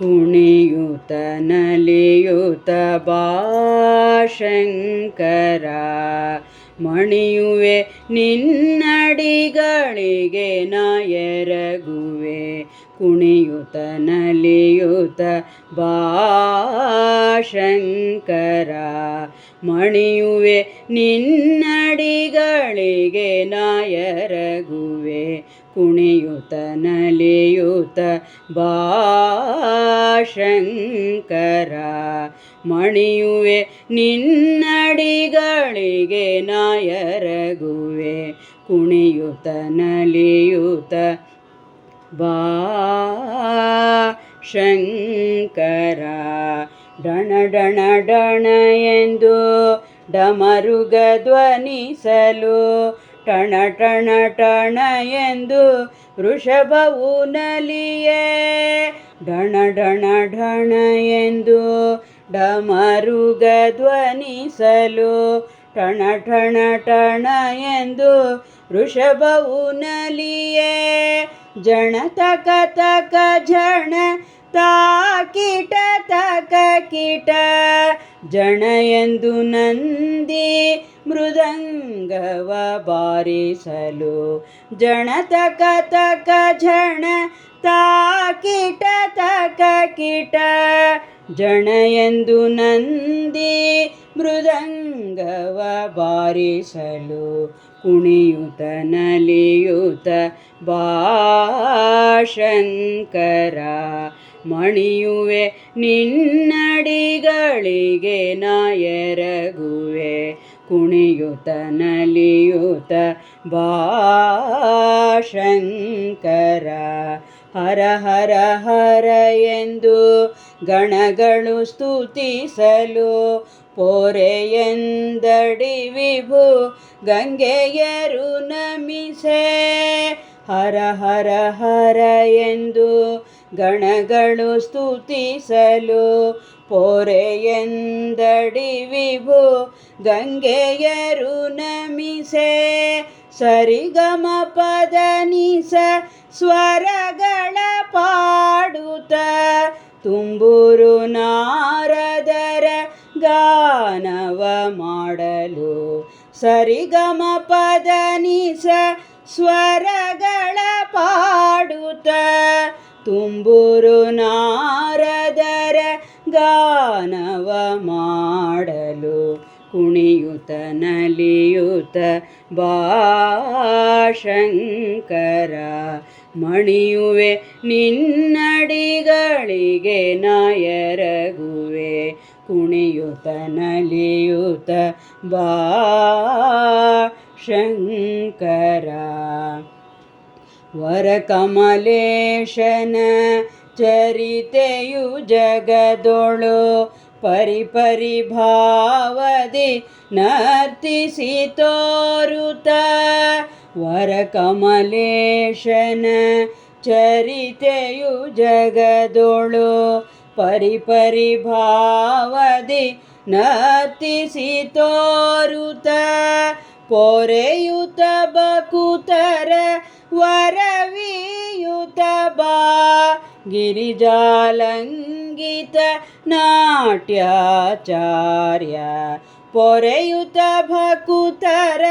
ಕುಣಿಯುತ ನಲಿಯುತ ಬಾಶಂಕರ ಮಣಿಯುವೆ ನಿನ್ನಡಿಗಳಿಗೆ ನಾಯರಗುವೆ ಕುಣಿಯುತ ನಲಿಯುತ ಬಾಶಂಕರ ಮಣಿಯುವೆ ನಿನ್ನಡಿಗಳಿಗೆ ನಾಯರಗುವೆ ಕುಣಿಯುತ ನಲಿಯುತ ಬಾಶಂಕರ. ಮಣಿಯುವೆ ನಿನ್ನಡಿಗಳಿಗೆ ನಾಯರಗುವೆ ಕುಣಿಯುತ ನಲಿಯುತ ಬಾಶಂಕರ. ಡಣ ಡಣ ಡಣ ಎಂದು ಡಮರುಗ ಧ್ವನಿಸಲು, ಟಣ ಟಣ ಟಣ ಎಂದು ವೃಷಭವು ನಲಿಯೇ ಡಣ ಡಣ ಡಣ ಎಂದು ಡಮರುಗ ಧ್ವನಿಸಲು, ಟಣ ಟಣ ಟಣ ಎಂದು ವೃಷಭವು ನಲಿಯೇ ಜಣ ತಕ ತಕ ಜಣ ತಾಕಿಟ ತಕ ಕಿಟ ಜಣ ಎಂದು ನಂದಿ ಮೃದಂಗವ ಬಾರಿಸಲು. ಜಣ ತಕ ತಕ ತಾ ಕೀಟ ತಕ ಕೀಟ ಜಣ ಎಂದು ನಂದಿ ಮೃದಂಗವ ಬಾರಿಸಲು. ಕುಣಿಯುತ ನಲಿಯುತ ಬಾಶಂಕರ ಮಣಿಯುವೆ, ನಿನ್ನಡಿಗಳಿಗೆ ನಾಯರಗುವೆ ಕುಣಿಯುತ ನಲಿಯುತ ಬಾಶಂಕರ. ಹರ ಹರ ಹರ ಎಂದು ಗಣಗಳು ಸ್ತುತಿಸಲು ಪೋರೆಯೆಂದಡಿ ವಿಭು ಗಂಗೆಯರು ನಮಿಸೆ. ಹರ ಹರ ಹರ ಎಂದು ಗಣಗಳು ಸ್ತುತಿಸಲು ಪೊರೆಯೆಂದಡಿ ವಿಭು ಗಂಗೆಯರು ನಮಿಸೆ ಸರಿಗಮ ಪದ ನಿಸ ಸ್ವರಗಳ ಪಾಡುತ. ತುಂಬುರು ನಾರದರ ಗಾನವ ಮಾಡಲು ಸರಿಗಮ ಪದ ನಿಸ ಸ್ವರಗಳ ಪಾಡುತ್ತ ತುಂಬೂರು ನಾರದರ ಗಾನವ ಮಾಡಲು ಕುಣಿಯುತ ನಲಿಯುತ ಬಾಶಂಕರ. ಮಣಿಯುವೆ ನಿನ್ನಡಿಗಳಿಗೆ ನಾಯರಗುವೆ ಕುಣಿಯುತ ನಲಿಯುತ ಬಾಶಂಕರ. ವರಕಮಲೇಶನ ಚರಿತೆಯು ಜಗದೊಳು ಪರಿ ಪರಿ ಭಾವದಿ ನರ್ತಿಸಿ ತೋರುತ. ವರಕಮಲೇಶನ ಚರಿತೆಯು ಜಗದೊಳು ಪರಿ ಪರಿ ಭಾವದಿ ನರ್ತಿಸಿ ತೋರುತ. ಪೊರೆಯುತ ಬಕುತರ ವರವಿಯುತ ಬಾ ಗಿರಿಜಾಲಂಗಿತ ನಾಟ್ಯಾಚಾರ್ಯ ಪೊರೆಯುತ ಭಕುತರ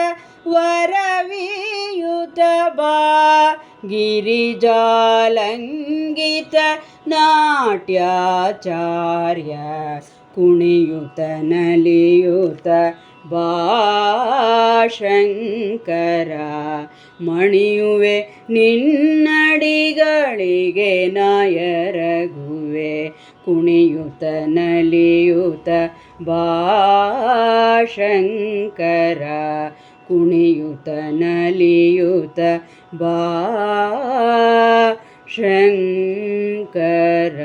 ವರವಿಯುತ ಬಾ ಗಿರಿಜಾಲಂಗಿತ ನಾಟ್ಯಾಚಾರ್ಯ ಕುಣಿಯುತ ನಲಿಯುತ ಬಾಶಂಕರ ಮಣಿಯುವೆ ನಿನ್ನಡಿಗಳಿಗೆ ನಾಯರಗುವೆ ಕುಣಿಯುತ ನಲಿಯುತ ಬಾಶಂಕರ ಕುಣಿಯುತ ನಲಿಯುತ ಬಾಶಂಕರ.